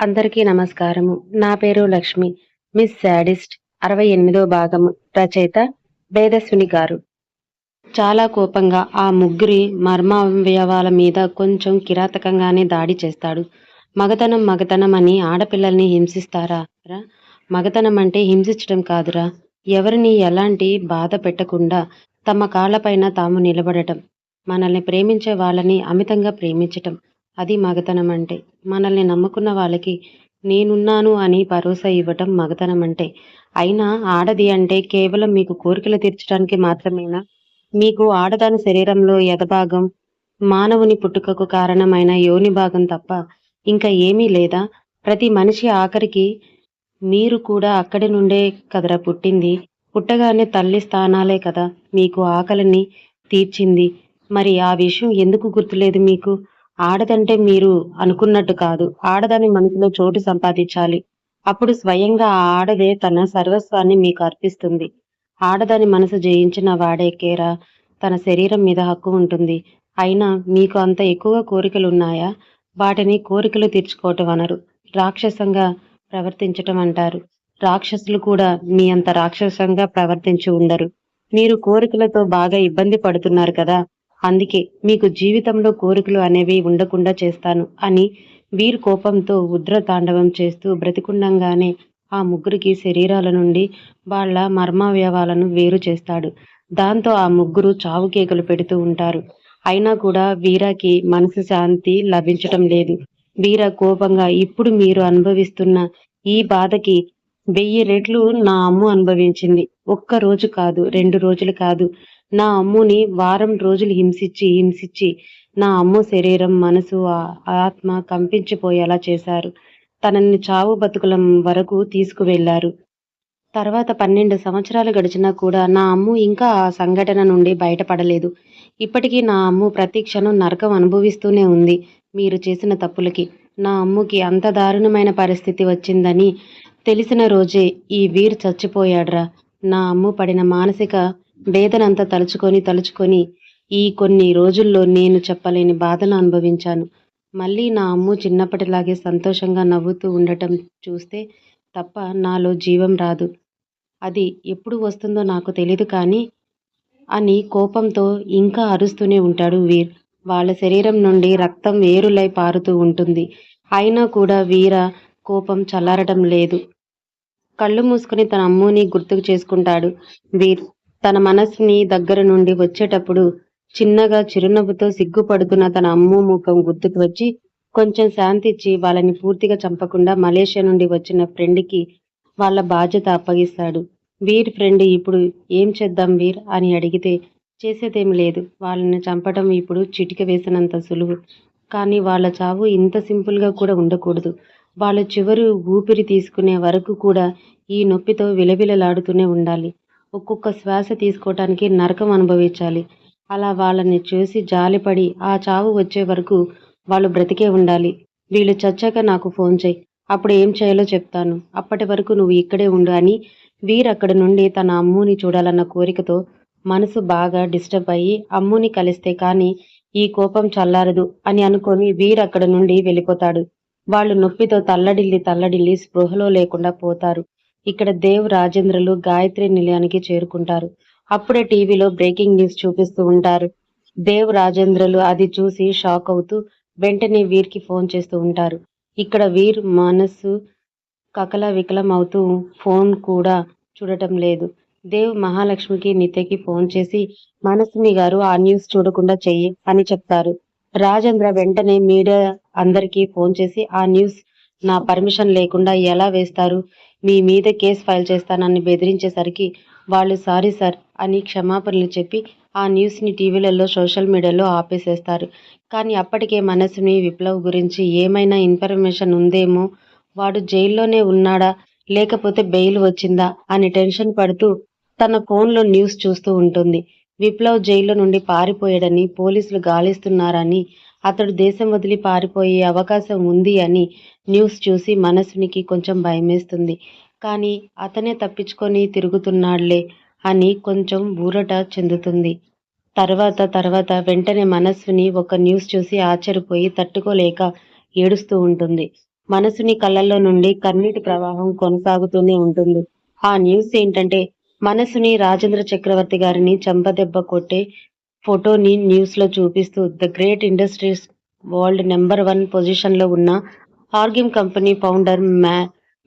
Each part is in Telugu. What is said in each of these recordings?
అందరికీ నమస్కారము. నా పేరు లక్ష్మి. మిస్ శాడిస్ట్ అరవై ఎనిమిదో భాగము రచయిత వేదస్విని గారు. చాలా కోపంగా ఆ ముగ్గురి మర్మావయవాల మీద కొంచెం కిరాతకంగానే దాడి చేస్తాడు. మగతనం మగతనం అని ఆడపిల్లల్ని హింసిస్తారా? రా. మగతనం అంటే హింసించడం కాదురా. ఎవరిని ఎలాంటి బాధ పెట్టకుండా తమ కాళ్ళపైన తాము నిలబడటం. మనల్ని ప్రేమించే వాళ్ళని అమితంగా ప్రేమించటం. అది మగతనం అంటే మనల్ని నమ్ముకున్న వాళ్ళకి నేనున్నాను అని భరోసా ఇవ్వటం మగతనం అంటే అయినా ఆడది అంటే కేవలం మీకు కోరికలు తీర్చడానికి మాత్రమేనా? మీకు ఆడదాని శరీరంలో ఎదభాగం మానవుని పుట్టుకకు కారణమైన యోని భాగం తప్ప ఇంకా ఏమీ లేదా? ప్రతి మనిషి ఆఖరికి మీరు కూడా అక్కడి నుండే కదరా పుట్టింది. పుట్టగానే తల్లి స్థానాలే కదా మీకు ఆకలిని తీర్చింది. మరి ఆ విషయం ఎందుకు గుర్తులేదు మీకు? ఆడదంటే మీరు అనుకున్నట్టు కాదు. ఆడదని మనసులో చోటు సంపాదించాలి. అప్పుడు స్వయంగా ఆ ఆడదే తన సర్వస్వాన్ని మీకు అర్పిస్తుంది. ఆడదని మనసు జయించిన వాడే కేరా. తన శరీరం మీద హక్కు ఉంటుంది. అయినా మీకు అంత ఎక్కువ కోరికలు ఉన్నాయా వాటిని కోరికలు తీర్చుకోవటం అనరు. రాక్షసంగా ప్రవర్తించటం అంటారు. రాక్షసులు కూడా మీ అంత రాక్షసంగా ప్రవర్తించి ఉండరు. మీరు కోరికలతో బాగా ఇబ్బంది పడుతున్నారు కదా? అందుకే మీకు జీవితంలో కోరికలు అనేవి ఉండకుండా చేస్తాను అని వీర్ కోపంతో ఉద్ర తాండవం చేస్తూ బ్రతికుండంగానే ఆ ముగ్గురికి శరీరాల నుండి వాళ్ళ మర్మావయవాలను వేరు చేస్తాడు. దాంతో ఆ ముగ్గురు చావు కేకలు పెడుతూ ఉంటారు. అయినా కూడా వీరాకి మనసు శాంతి లభించటం లేదు. వీర కోపంగా ఇప్పుడు మీరు అనుభవిస్తున్న ఈ బాధకి వెయ్యి రెట్లు నా అమ్ము అనుభవించింది. ఒక్క రోజు కాదు రెండు రోజులు కాదు. నా అమ్ముని వారం రోజులు హింసించి హింసించి నా అమ్ము శరీరం మనసు ఆత్మ కంపించిపోయేలా చేశారు. తనని చావు బతుకుల వరకు తీసుకువెళ్ళారు తర్వాత పన్నెండు సంవత్సరాలు గడిచినా కూడా నా అమ్ము ఇంకా ఆ సంఘటన నుండి బయటపడలేదు. ఇప్పటికీ నా అమ్ము ప్రతి క్షణం నరకం అనుభవిస్తూనే ఉంది. మీరు చేసిన తప్పులకి నా అమ్ముకి అంత దారుణమైన పరిస్థితి వచ్చిందని తెలిసిన రోజే ఈ వీర్ చచ్చిపోయాడ్రా. నా అమ్ము పడిన మానసిక వేదనంతా తలుచుకొని తలుచుకొని ఈ కొన్ని రోజుల్లో నేను చెప్పలేని బాధను అనుభవించాను. మళ్ళీ నా అమ్ము చిన్నప్పటిలాగే సంతోషంగా నవ్వుతూ ఉండటం చూస్తే తప్ప నాలో జీవం రాదు. అది ఎప్పుడు వస్తుందో నాకు తెలియదు కానీ అని కోపంతో ఇంకా అరుస్తూనే ఉంటాడు వీర్. వాళ్ళ శరీరం నుండి రక్తం వేరులై పారుతూ ఉంటుంది. అయినా కూడా వీర కోపం చల్లారటం లేదు. కళ్ళు మూసుకుని తన అమ్ముని గుర్తుకు చేసుకుంటాడు వీర్. తన మనసుని దగ్గర నుండి వచ్చేటప్పుడు చిన్నగా చిరునవ్వుతో సిగ్గుపడుతున్న తన అమ్ము ముఖం గుర్తుకు వచ్చి కొంచెం శాంతిచ్చి వాళ్ళని పూర్తిగా చంపకుండా మలేషియా నుండి వచ్చిన ఫ్రెండ్కి వాళ్ళ బాధ్యత అప్పగిస్తాడు. వీర్ ఫ్రెండ్ ఇప్పుడు ఏం చేద్దాం వీర్? అని అడిగితే చేసేదేం లేదు. వాళ్ళని చంపడం ఇప్పుడు చిటిక వేసినంత సులువు. కానీ వాళ్ళ చావు ఇంత సింపుల్గా కూడా ఉండకూడదు. వాళ్ళ చివరి ఊపిరి తీసుకునే వరకు కూడా ఈ నొప్పితో విలవిలలాడుతూనే ఉండాలి. ఒక్కొక్క శ్వాస తీసుకోవటానికి నరకం అనుభవించాలి. అలా వాళ్ళని చూసి జాలిపడి ఆ చావు వచ్చే వరకు వాళ్ళు బ్రతికే ఉండాలి. వీళ్ళు చచ్చాక నాకు ఫోన్ చేయి. అప్పుడు ఏం చేయాలో చెప్తాను. అప్పటి వరకు నువ్వు ఇక్కడే ఉండు అని వీర్ అక్కడి నుండి తన అమ్ముని చూడాలన్న కోరికతో మనసు బాగా డిస్టర్బ్ అయ్యి అమ్ముని కలిస్తే కానీ ఈ కోపం చల్లారదు అని అనుకొని వీర్ అక్కడ నుండి వెళ్ళిపోతాడు. వాళ్ళు నొప్పితో తల్లడిల్లి తల్లడిల్లి స్పృహలో లేకుండా పోతారు. ఇక్కడ దేవ్ రాజేంద్రలు గాయత్రి నిలయానికి చేరుకుంటారు. అప్పుడే టీవీలో బ్రేకింగ్ న్యూస్ చూపిస్తూ ఉంటారు. దేవ్ రాజేంద్రలు అది చూసి షాక్ అవుతూ వెంటనే వీర్కి ఫోన్ చేస్తూ ఉంటారు. ఇక్కడ వీర్ మనస్సు కకల వికలం అవుతూ ఫోన్ కూడా చూడటం లేదు. దేవ్ మహాలక్ష్మికి నిత్యకి ఫోన్ చేసి మనస్విని గారు ఆ న్యూస్ చూడకుండా చెయ్యి అని చెప్తారు. రాజేంద్ర వెంటనే మీడియా అందరికీ ఫోన్ చేసి ఆ న్యూస్ నా పర్మిషన్ లేకుండా ఎలా వేస్తారు? మీ మీద కేసు ఫైల్ చేస్తానని బెదిరించేసరికి వాళ్ళు సారీ సార్ అని క్షమాపణలు చెప్పి ఆ న్యూస్ని టీవీలలో సోషల్ మీడియాలో ఆపేసేస్తారు. కానీ అప్పటికే మనసుని విప్లవ్ గురించి ఏమైనా ఇన్ఫర్మేషన్ ఉందేమో? వాడు జైల్లోనే ఉన్నాడా? లేకపోతే బెయిల్ వచ్చిందా? అని టెన్షన్ పడుతూ తన ఫోన్లో న్యూస్ చూస్తూ ఉంటుంది. విప్లవ్ జైల్లో నుండి పారిపోయాడని పోలీసులు గాలిస్తున్నారని అతడు దేశం వదిలి పారిపోయే అవకాశం ఉంది అని న్యూస్ చూసి మనసునికి కొంచెం భయమేస్తుంది. కానీ అతనే తప్పించుకొని తిరుగుతున్నాడులే అని కొంచెం ఊరట చెందుతుంది. తర్వాత తర్వాత వెంటనే మనస్సుని ఒక న్యూస్ చూసి ఆశ్చర్యపోయి తట్టుకోలేక ఏడుస్తూ ఉంటుంది. మనసుని కళ్ళల్లో నుండి కన్నీటి ప్రవాహం కొనసాగుతూనే ఉంటుంది. ఆ న్యూస్ ఏంటంటే మనసుని రాజేంద్ర చక్రవర్తి గారిని చెంపదెబ్బ కొట్టే ఫోటోని న్యూస్లో చూపిస్తూ the great industries world number one పొజిషన్లో ఉన్న ఆర్గిమ్ కంపెనీ ఫౌండర్ మే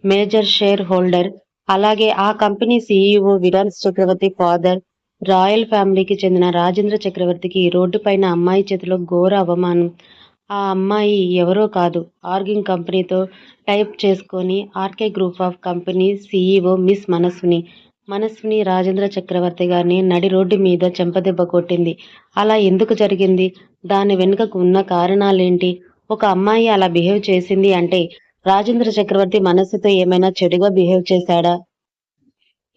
మేజర్ షేర్ హోల్డర్ అలాగే ఆ company CEO Viran Chakravarthy father royal ఫ్యామిలీకి చెందిన రాజేంద్ర చక్రవర్తికి రోడ్డు పైన అమ్మాయి చేతిలో ఘోర అవమానం. ఆ అమ్మాయి ఎవరో కాదు. ఆర్గింగ్ కంపెనీతో టైప్ చేసుకొని RK group of company CEO Miss మనస్సుని మనస్విని రాజేంద్ర చక్రవర్తి గారిని నడి రోడ్డు మీద చెంపదెబ్బ కొట్టింది. అలా ఎందుకు జరిగింది? దాని వెనుకకు ఉన్న కారణాలేంటి? ఒక అమ్మాయి అలా బిహేవ్ చేసింది అంటే రాజేంద్ర చక్రవర్తి మనస్సుతో ఏమైనా చెడుగా బిహేవ్ చేశాడా?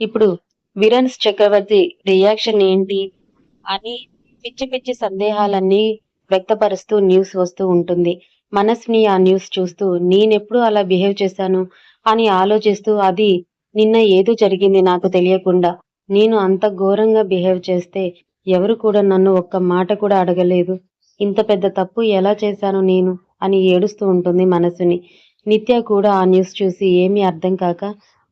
ఇప్పుడు విరన్స్ చక్రవర్తి రియాక్షన్ ఏంటి? అని పిచ్చి పిచ్చి సందేహాలన్నీ వ్యక్తపరుస్తూ న్యూస్ వస్తూ ఉంటుంది. మనస్ని ఆ న్యూస్ చూస్తూ నేనెప్పుడు అలా బిహేవ్ చేశాను? అని ఆలోచిస్తూ అది నిన్న ఏదో జరిగింది నాకు తెలియకుండా. నేను అంత ఘోరంగా బిహేవ్ చేస్తే ఎవరు కూడా నన్ను ఒక్క మాట కూడా అడగలేదు. ఇంత పెద్ద తప్పు ఎలా చేశాను నేను? అని ఏడుస్తూ ఉంటుంది మనసుని. నిత్య కూడా ఆ న్యూస్ చూసి ఏమీ అర్థం కాక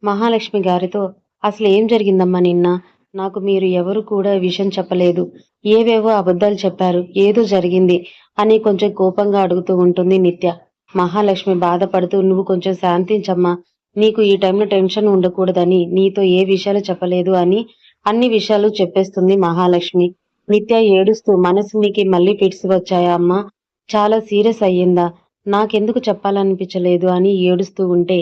మహాలక్ష్మి గారితో అసలు ఏం జరిగిందమ్మా నిన్న? నాకు మీరు ఎవరు కూడా విషయం చెప్పలేదు. ఏవేవో అబద్ధాలు చెప్పారు. ఏదో జరిగింది అని కొంచెం కోపంగా అడుగుతూ ఉంటుంది నిత్య. మహాలక్ష్మి బాధపడుతూ నువ్వు కొంచెం శాంతించమ్మా. నీకు ఈ టైంలో టెన్షన్ ఉండకూడదని నీతో ఏ విషయాలు చెప్పలేదు అని అన్ని విషయాలు చెప్పేస్తుంది మహాలక్ష్మి. నిత్య ఏడుస్తూ మనసునికి మళ్ళీ పిడిసి వచ్చాయా అమ్మా? చాలా సీరియస్ అయ్యిందా? నాకెందుకు చెప్పాలనిపించలేదు అని ఏడుస్తూ ఉంటే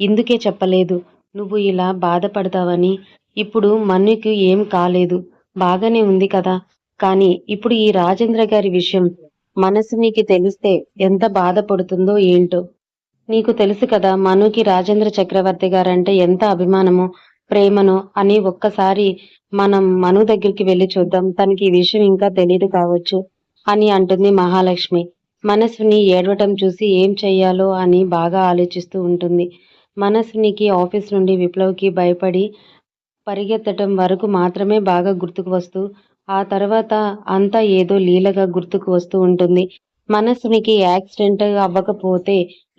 ఇందుకే చెప్పలేదు. నువ్వు ఇలా బాధపడతావని. ఇప్పుడు మన్నుకి ఏం కాలేదు. బాగానే ఉంది కదా. కానీ ఇప్పుడు ఈ రాజేంద్ర గారి విషయం మనసు నీకు తెలిస్తే ఎంత బాధపడుతుందో ఏంటో. నీకు తెలుసు కదా మనుకి రాజేంద్ర చక్రవర్తి గారంటే ఎంత అభిమానమో ప్రేమనో అని ఒక్కసారి మనం మను దగ్గరికి వెళ్ళి చూద్దాం. తనకి ఈ విషయం ఇంకా తెలియదు కావచ్చు అని అంటుంది మహాలక్ష్మి. మనస్విని ఏడవటం చూసి ఏం చెయ్యాలో అని బాగా ఆలోచిస్తూ ఉంటుంది. మనస్వినికి ఆఫీస్ నుండి విప్లవ్కి భయపడి పరిగెత్తటం వరకు మాత్రమే బాగా గుర్తుకు వస్తూ ఆ తర్వాత అంతా ఏదో లీలగా గుర్తుకు వస్తూ ఉంటుంది. మనసునికి యాక్సిడెంట్ అవ్వకపోతే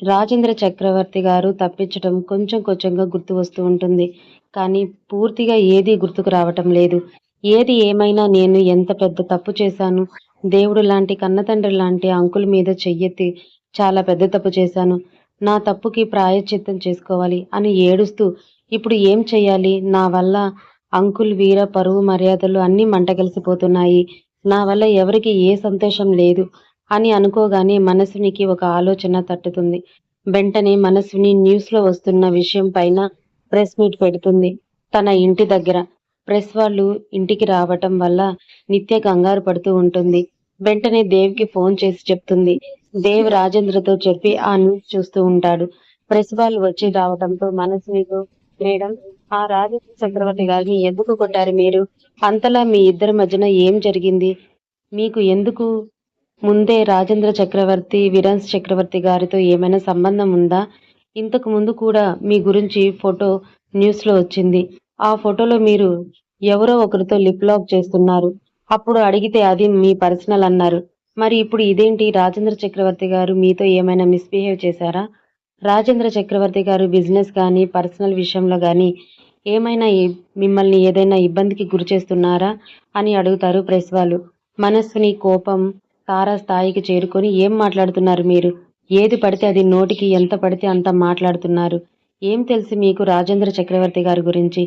రాజేంద్ర చక్రవర్తి గారు తప్పించడం కొంచెం కొంచెంగా గుర్తు వస్తూ ఉంటుంది. కానీ పూర్తిగా ఏది గుర్తుకు రావటం లేదు. ఏది ఏమైనా నేను ఎంత పెద్ద తప్పు చేశాను? దేవుడు లాంటి కన్నతండ్రి లాంటి అంకుల మీద చెయ్యెత్తి చాలా పెద్ద తప్పు చేశాను. నా తప్పుకి ప్రాయశ్చిత్తం చేసుకోవాలి అని ఏడుస్తూ ఇప్పుడు ఏం చెయ్యాలి? నా వల్ల అంకుల్ వీర పరువు మర్యాదలు అన్నీ మంటగలిసిపోతున్నాయి. నా వల్ల ఎవరికి ఏ సంతోషం లేదు. అని అనుకోగానే మనసునికి ఒక ఆలోచన తట్టుతుంది. వెంటనే మనసుని న్యూస్లో వస్తున్న విషయం పైన ప్రెస్ మీట్ పెడుతుంది. తన ఇంటి దగ్గర. ప్రెస్ వాళ్ళు ఇంటికి రావటం వల్ల నిత్య కంగారు పడుతూ ఉంటుంది. వెంటనే దేవ్కి ఫోన్ చేసి చెప్తుంది. దేవ్ రాజేంద్రతో చెప్పి ఆ న్యూస్ చూస్తూ ఉంటాడు. ప్రెస్ వాళ్ళు వచ్చి రావడంతో మనసునితో మేడం ఆ రాజేంద్ర చక్రవర్తి గారిని ఎందుకు కొట్టారు మీరు? అంతలా మీ ఇద్దరి మధ్యన ఏం జరిగింది? మీకు ఎందుకు ముందే రాజేంద్ర చక్రవర్తి విరాన్స్ చక్రవర్తి గారితో ఏమైనా సంబంధం ఉందా? ఇంతకు ముందు కూడా మీ గురించి ఫోటో న్యూస్లో వచ్చింది. ఆ ఫోటోలో మీరు ఎవరో ఒకరితో లిప్ లాక్ చేస్తున్నారు. అప్పుడు అడిగితే అది మీ పర్సనల్ అన్నారు. మరి ఇప్పుడు ఇదేంటి? రాజేంద్ర చక్రవర్తి గారు మీతో ఏమైనా మిస్బిహేవ్ చేశారా? రాజేంద్ర చక్రవర్తి గారు బిజినెస్ కానీ పర్సనల్ విషయంలో కానీ ఏమైనా మిమ్మల్ని ఏదైనా ఇబ్బందికి గురి చేస్తున్నారా? అని అడుగుతారు ప్రెస్ వాళ్ళు. మనస్సుని కోపం తారా స్థాయికి చేరుకొని ఏం మాట్లాడుతున్నారు మీరు? ఏది పడితే అది నోటికి ఎంత పడితే అంత మాట్లాడుతున్నారు. ఏం తెలుసు మీకు రాజేంద్ర చక్రవర్తి గారి గురించి?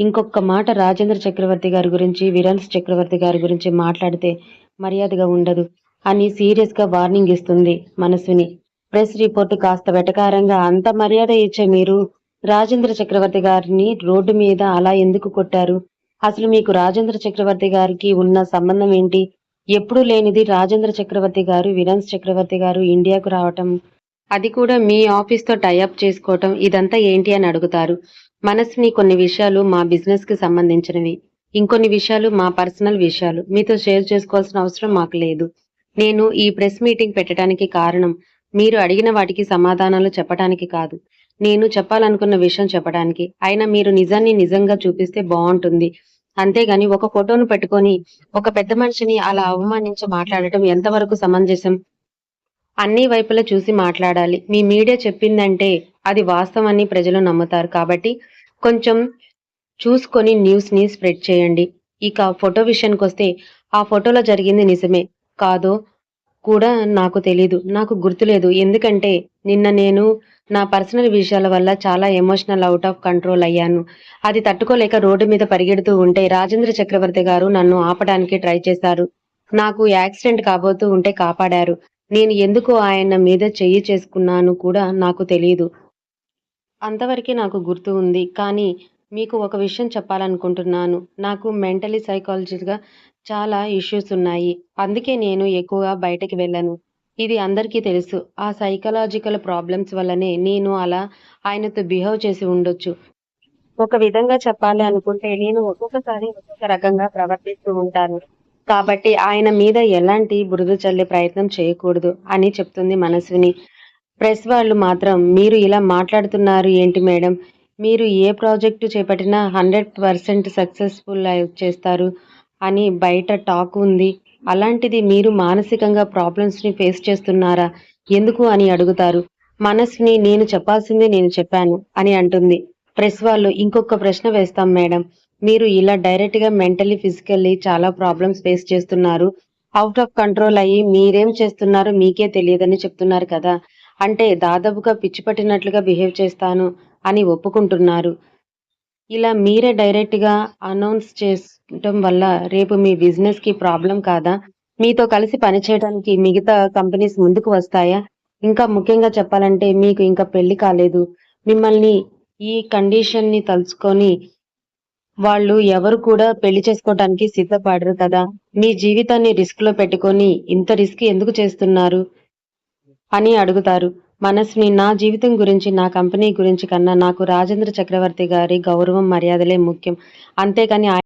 ఇంకొక మాట రాజేంద్ర చక్రవర్తి గారి గురించి విరన్స్ చక్రవర్తి గారి గురించి మాట్లాడితే మర్యాదగా ఉండదు. అని సీరియస్గా వార్నింగ్ ఇస్తుంది మనస్విని. ప్రెస్ రిపోర్ట్ కాస్త వెటకారంగా అంత మర్యాద ఇచ్చే మీరు? రాజేంద్ర చక్రవర్తి గారిని రోడ్డు మీద అలా ఎందుకు కొట్టారు? అసలు మీకు రాజేంద్ర చక్రవర్తి గారికి ఉన్న సంబంధం ఏంటి? ఎప్పుడూ లేనిది రాజేంద్ర చక్రవర్తి గారు విరాన్స్ చక్రవర్తి గారు ఇండియాకు రావటం అది కూడా మీ ఆఫీస్తో టైఅప్ చేసుకోవటం ఇదంతా ఏంటి అని అడుగుతారు. మనసుని కొన్ని విషయాలు మా బిజినెస్కి సంబంధించినవి. ఇంకొన్ని విషయాలు మా పర్సనల్ విషయాలు. మీతో షేర్ చేసుకోవాల్సిన అవసరం మాకు లేదు. నేను ఈ ప్రెస్ మీటింగ్ పెట్టడానికి కారణం మీరు అడిగిన వాటికి సమాధానాలు చెప్పడానికి కాదు. నేను చెప్పాలనుకున్న విషయం చెప్పడానికి అయినా మీరు నిజాన్ని నిజంగా చూపిస్తే బాగుంటుంది. అంతేగాని ఒక ఫోటోను పెట్టుకొని ఒక పెద్ద మనిషిని అలా అవమానించి మాట్లాడటం ఎంతవరకు సమంజసం? అన్ని వైపులా చూసి మాట్లాడాలి. మీ మీడియా చెప్పిందంటే అది వాస్తవాన్ని ప్రజలు నమ్ముతారు. కాబట్టి కొంచెం చూసుకొని న్యూస్ని స్ప్రెడ్ చేయండి. ఇక ఫోటో విషయానికి వస్తే ఆ ఫోటోలో జరిగింది నిజమే. కాదో కూడా నాకు తెలీదు. నాకు గుర్తులేదు. ఎందుకంటే నిన్న నేను నా పర్సనల్ విషయాల వల్ల చాలా ఎమోషనల్ అవుట్ ఆఫ్ కంట్రోల్ అయ్యాను. అది తట్టుకోలేక రోడ్డు మీద పరిగెడుతూ ఉంటే రాజేంద్ర చక్రవర్తి గారు నన్ను ఆపడానికి ట్రై చేశారు. నాకు యాక్సిడెంట్ కాబోతూ ఉంటే కాపాడారు. నేను ఎందుకు ఆయన మీద చెయ్యి చేసుకున్నాను కూడా నాకు తెలియదు అంతవరకే నాకు గుర్తు ఉంది. కానీ మీకు ఒక విషయం చెప్పాలనుకుంటున్నాను. నాకు మెంటలీ సైకాలజీగా చాలా ఇష్యూస్ ఉన్నాయి. అందుకే నేను ఎక్కువగా బయటకి వెళ్ళను. ఇది అందరికీ తెలుసు. ఆ సైకలాజికల్ ప్రాబ్లమ్స్ వల్లనే నేను అలా ఆయనతో బిహేవ్ చేసి ఉండొచ్చు. ఒక విధంగా చెప్పాలి అనుకుంటే నేను ఒక్కొక్కసారి ఒక్కొక్క రకంగా ప్రవర్తిస్తూ ఉంటాను. కాబట్టి ఆయన మీద ఎలాంటి బురద చల్లే ప్రయత్నం చేయకూడదు అని చెప్తుంది మనస్విని. ప్రెస్ వాళ్ళు మాత్రం మీరు ఇలా మాట్లాడుతున్నారు ఏంటి మేడం? మీరు ఏ ప్రాజెక్టు చేపట్టినా హండ్రెడ్ పర్సెంట్ సక్సెస్ఫుల్ చేస్తారు. అని బయట టాక్ ఉంది. అలాంటిది మీరు మానసికంగా ప్రాబ్లమ్స్ని ఫేస్ చేస్తున్నారా? ఎందుకు అని అడుగుతారు. మనస్ని నేను చెప్పాల్సింది నేను చెప్పాను అని అంటుంది. ప్రెస్ వాళ్ళు ఇంకొక ప్రశ్న వేస్తాం మేడం. మీరు ఇలా డైరెక్ట్గా మెంటలీ ఫిజికల్లీ చాలా ప్రాబ్లమ్స్ ఫేస్ చేస్తున్నారు. అవుట్ ఆఫ్ కంట్రోల్ అయ్యి మీరేం చేస్తున్నారో మీకే తెలియదని చెప్తున్నారు కదా. అంటే దాదాపుగా పిచ్చి పట్టినట్లుగా బిహేవ్ చేస్తాను అని ఒప్పుకుంటున్నారు. ఇలా మీరే డైరెక్ట్గా అనౌన్స్ చేయటం వల్ల రేపు మీ బిజినెస్కి ప్రాబ్లం కాదా? మీతో కలిసి పనిచేయడానికి మిగతా కంపెనీస్ ముందుకు వస్తాయా? ఇంకా ముఖ్యంగా చెప్పాలంటే మీకు ఇంకా పెళ్ళి కాలేదు. మిమ్మల్ని ఈ కండిషన్ని తలుచుకొని వాళ్ళు ఎవరు కూడా పెళ్ళి చేసుకోవడానికి సిద్ధపడరు కదా? మీ జీవితాన్ని రిస్క్లో పెట్టుకొని ఇంత రిస్క్ ఎందుకు చేస్తున్నారు? అని అడుగుతారు. మనస్వి నా జీవితం గురించి నా కంపెనీ గురించి కన్నా నాకు రాజేంద్ర చక్రవర్తి గారి గౌరవం మర్యాదలే ముఖ్యం. అంతేకాని